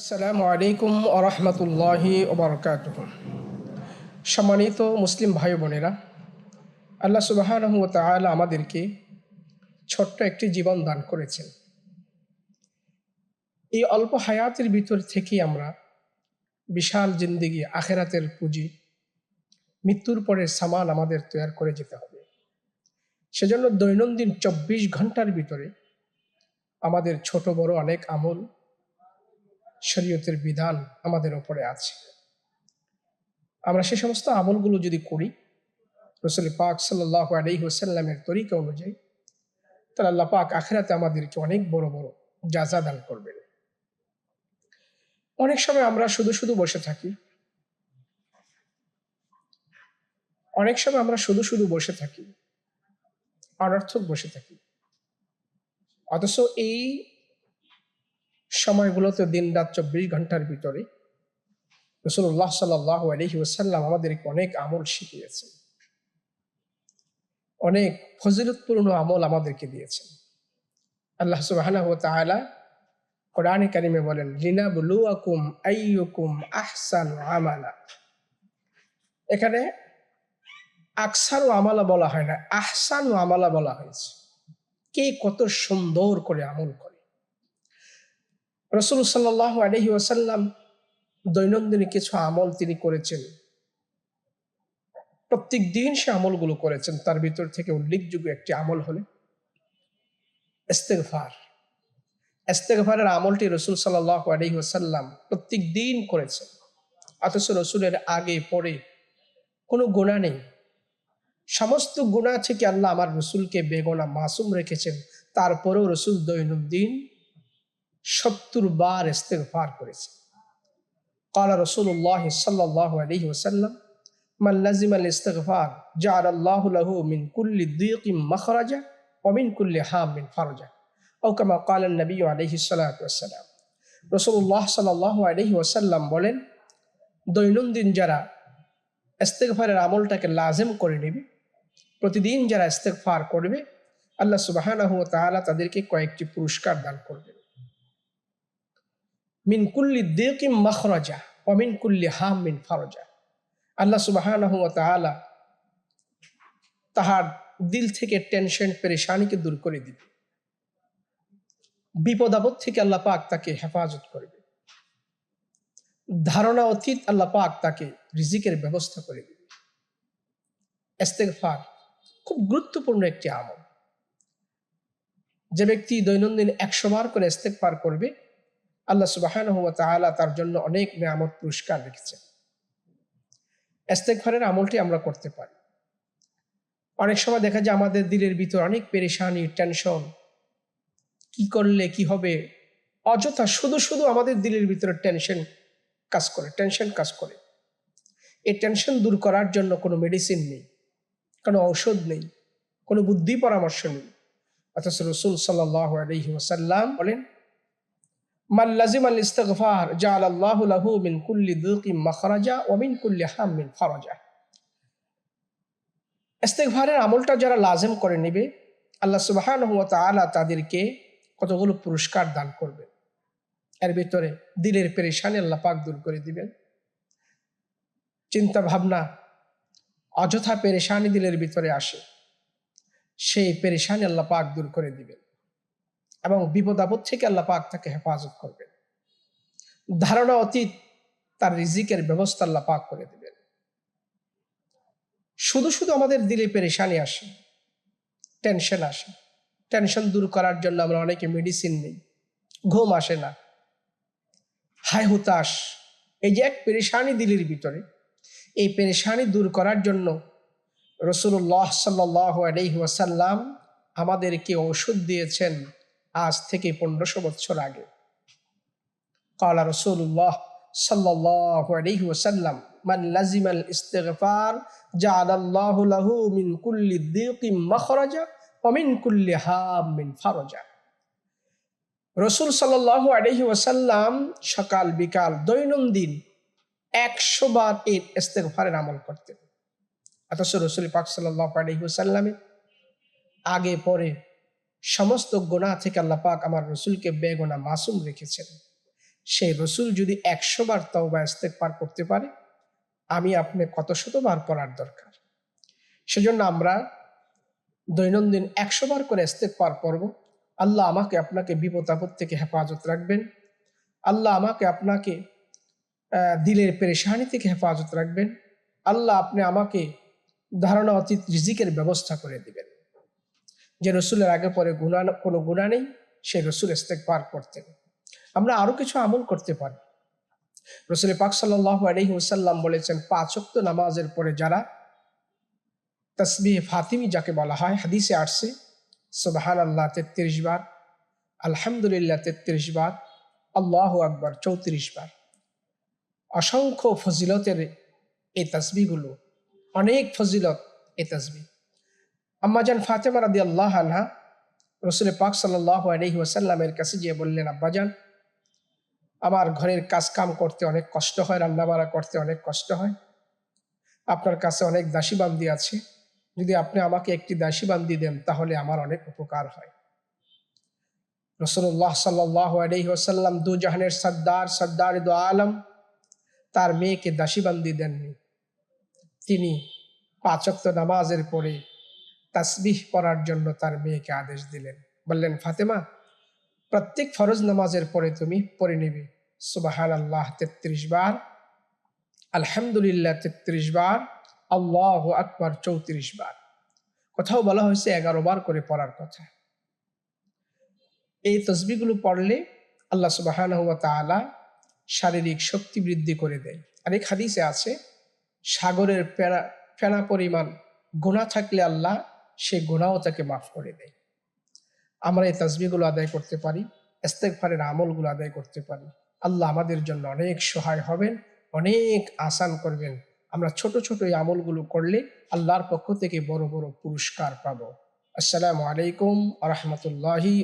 আসসালামু আলাইকুম আরহামতুল্লাহি ওবরকাত সম্মানিত মুসলিম ভাই বোনেরা, আল্লাহ সুবাহানহু তাআলা আমাদেরকে ছোট্ট একটি জীবন দান করেছেন। এই অল্প হায়াতের ভিতর থেকে আমরা বিশাল জিন্দিগি আখেরাতের পুঁজি, মৃত্যুর পরে সামান আমাদের তৈরি করে যেতে হবে। সেজন্য দৈনন্দিন চব্বিশ ঘণ্টার ভিতরে আমাদের ছোট বড় অনেক আমল শরীয়তের বিধান আমাদের ওপরে আছে। আমরা সে সমস্ত আমলগুলো যদি করি, রসুল পাক সাল্লাহ হোসাল্লামের তরিকা অনুযায়ী, তাহলে আল্লাহ পাক আখেরাতে আমাদেরকে অনেক বড় বড় যাজা দান করবেন। অনেক সময় আমরা শুধু শুধু বসে থাকি। অনেক সময় আমরা শুধু শুধু বসে থাকি। অনর্থক বসে থাকি। অথচ এই সময়গুলোতে দিন রাত চব্বিশ ঘণ্টার ভিতরে রসুল্লাহ সাল্লাহ আলহি ওসাল্লাম আমাদেরকে অনেক আমল শিখিয়েছেন। অনেক ফজিলতপূর্ণ আমল আমাদেরকে দিয়েছেন। আল্লাহ তালা কোরআনে কারিমে বলেন লিনা বুলুয়াকুম আইয়ুকুম আহসান আমালা। এখানে আকসার ও আমালা বলা হয় না, আহসান ও আমালা বলা হয়েছে। কে কত সুন্দর করে আমল করে। রসুল সাল্লাহ আলহি ওয়াসাল্লাম দৈনন্দিন কিছু আমল তিনি করেছেন। প্রত্যেক দিন সে আমলগুলো করেছেন। তার ভিতর থেকে উল্লেখযোগ্য একটি আমল হলে ইস্তেগফার। ইস্তেগফারের আমলটি রসুল সাল্লাহ আলহি ওয়াসাল্লাম প্রত্যেক দিন করেছেন। অথচ রসুলের আগে পরে কোনো গুণা নেই। সমস্ত গুণা থেকে আল্লাহ আমার রসুলকে বেগোনা মাসুম রেখেছেন। তারপরেও রসুল দৈনন্দিন সত্তর বার ইস্তেগফার করেছে قال رسول الله صلى الله عليه وسلم من لزم الاستغفار جعل الله له من كل ضيق مخرجا ومن كل هام فرجا أو كما قال النبي عليه الصلاة والسلام রসুল্লাহ সাল্লাহ আলহি ওসাল্লাম বলেন দৈনন্দিন যারা ইস্তেগফারের আমলটাকে লাজেম করে নেবে প্রতিদিন যারা ইস্তেগফার করবে আল্লাহ সুবাহানাহু তাআলা তাদেরকে কয়েকটি পুরস্কার দান করবেন মিন কুল্লি দেকিম মখরজা অমিন কুল্লি হাম মিন ফরজা। আল্লাহ সুবাহানাহু তাআলা তাহার দিল থেকে টেনশন, পেরেশানিকে দূর করে দিবে বিপদ আপদ থেকে আল্লাহ পাক তাকে হেফাজত করবে। ধারণা অতীত আল্লাহ পাক তাকে রিজিকের ব্যবস্থা করে দিবে। ইস্তেগফার খুব গুরুত্বপূর্ণ একটি আমল। যে ব্যক্তি দৈনন্দিন একশো বার করে ইস্তেগফার করবে আল্লাহ সুবাহ তার জন্য অনেক নিয়ামত পুরস্কার রেখেছেন। ইস্তেগফারের আমলটি আমরা করতে পারি। অনেক সময় দেখা যায় আমাদের দিলের ভিতর অনেক পেরেশানি টেনশন কি করলে, কি হবে? অযথা শুধু শুধু আমাদের দিলের ভিতরে টেনশন কাজ করে টেনশন কাজ করে। এই টেনশন দূর করার জন্য কোনো মেডিসিন নেই, কোনো ঔষধ নেই, কোনো বুদ্ধি পরামর্শ নেই। অথচ রসুল সাল্লাহ আলহি ওসাল্লাম বলেন মাল্লাজিম আল ইস্তগফার জাল আল্লাহ লাহু মিন কুল্লি দুকি মখরাজা ও মিন কুল্লি হাম মিন ফরজা। ইস্তেগফারের আমলটা যারা লাজেম করে নেবে, আল্লাহ সুবাহান তালা তাদেরকে কতগুলো পুরস্কার দান করবে। এর ভিতরে দিলের পেরেশানি আল্লাহ পাক দূর করে দিবেন। চিন্তা ভাবনা অযথা পেরেশানি দিলের ভিতরে আসে, সেই পেরেশানি আল্লাহ পাক দূর করে দিবেন। এবং বিপদ আপদ থেকে আল্লাহ পাক তাকে হেফাজত করবেন। ধারণা অতীত তার রিজিকের ব্যবস্থা আল্লাহ পাক করে দিবেন। শুধু শুধু আমাদের দিলে পেরেশানি আসে, টেনশন আসে। টেনশন দূর করার জন্য আমরা অনেকে মেডিসিন নেই, ঘুম আসে না, হাই হুতাশ। এই যে এক পেরেশানি দিলের ভিতরে, এই পেরেশানি দূর করার জন্য রসুল্লাহ সাল্লাহ আলহি আমাদেরকে ওষুধ দিয়েছেন। আজ থেকে পনেরোশো বছর আগে। কালা রসুল্লাহ সাল্লাহ আলহি ওয়াসাল্লাম, মান লাজিমাল ইস্তেগফার জাআলাল্লাহু লাহু মিন কুল্লি দিকিম মখরাজা ওয়া মিন কুল্লি হাম মিন ফারজা। রসুল সাল্লাহ আলহি ওয়াসাল্লাম সকাল বিকাল দৈনন্দিন একশো বার এই ইস্তেগফারের আমল করতেন। অথচ রসুল পাক সাল্লাহ আলহি ওসাল্লামে আগে পরে সমস্ত গোনা থেকে আল্লাহ পাক আমার রসুলকে বেগোনা মাসুম রেখেছেন। সেই রসুল যদি একশো বার তাও তওবা পার করতে পারে, আমি আপনি কত শতবার পড়ার দরকার? সেজন্য আমরা দৈনন্দিন একশো বার করে পার পড়ব। আল্লাহ আমাকে আপনাকে বিপদ আপদ থেকে হেফাজত রাখবেন। আল্লাহ আমাকে আপনাকে দিলের পেরেশানি থেকে হেফাজত রাখবেন। আল্লাহ আপনি আমাকে ধারণা অতীত রিজিকের ব্যবস্থা করে দিবেন। যে রসুলের আগে পরে গুণা, কোনো গুণা নেই, সে রসুল ইস্তেগফার করতেন। আমরা আরও কিছু আমল করতে পারি। রসুল পাক সাল্লাহ আলহি ওসাল্লাম বলেছেন পাঁচক্ত নামাজের পরে যারা তসবিহ ফাতিমি যাকে বলা হয়, হাদিসে আসছে সুবাহান আল্লাহ তেত্রিশ বার, আলহামদুলিল্লাহ তেত্রিশ বার, আল্লাহ আকবর চৌত্রিশ বার। অসংখ্য ফজিলতের এই তসবিগুলো অনেক ফজিলত এই তসবি আম্মাজান ফাতেমা রাদি আল্লাহ আনহা রসুল পাক সাল্লাহ আলহি ওসাল্লামের কাছে গিয়ে বললেন আব্বাজান আমার ঘরের কাজ কাম করতে অনেক কষ্ট হয়, রান্নাবাড়া করতে অনেক কষ্ট হয়। আপনার কাছে অনেক দাসী বান্দি আছে। যদি আপনি আমাকে একটি দাসী বান্দি দেন, তাহলে আমার অনেক উপকার হয়। রসুল্লাহ সাল্লাহ আলহি ওসাল্লাম দু জাহানের সর্দার সর্দার দু আলম, তার মেয়েকে দাসী বান্দি দেননি। তিনি পাঁচক্ত নামাজের পরে তাসবিহ পড়ার জন্য তার মেয়েকে আদেশ দিলেন। বললেন, ফাতেমা, প্রত্যেক ফরজ নামাজের পরে তুমি পড়ে নিবে। সুবাহান আল্লাহ তেত্রিশ বার। আলহামদুলিল্লাহ, তেত্রিশ বার। আল্লাহ আকবর, চৌত্রিশ বার। কোথাও বলা হয়েছে এগারো বার করে পড়ার কথা। এই তসবিগুলো পড়লে আল্লাহ সুবাহান তালা শারীরিক শক্তি বৃদ্ধি করে দেয়। আর এই হাদিসে আছে, সাগরের ফেনা ফেনা পরিমাণ গুণা থাকলে আল্লাহ সে গুণাও তাকে মাফ করে দেয়। আমরা এই তাজবিগুলো আদায় করতে পারি ইস্তেকফারের আমলগুলো আদায় করতে পারি। আল্লাহ আমাদের জন্য অনেক সহায় হবেন, অনেক আসান করবেন। আমরা ছোট ছোট এই আমলগুলো করলে আল্লাহর পক্ষ থেকে বড় বড় পুরস্কার পাবো। আসসালামু আলাইকুম আ রহমতুল্লাহি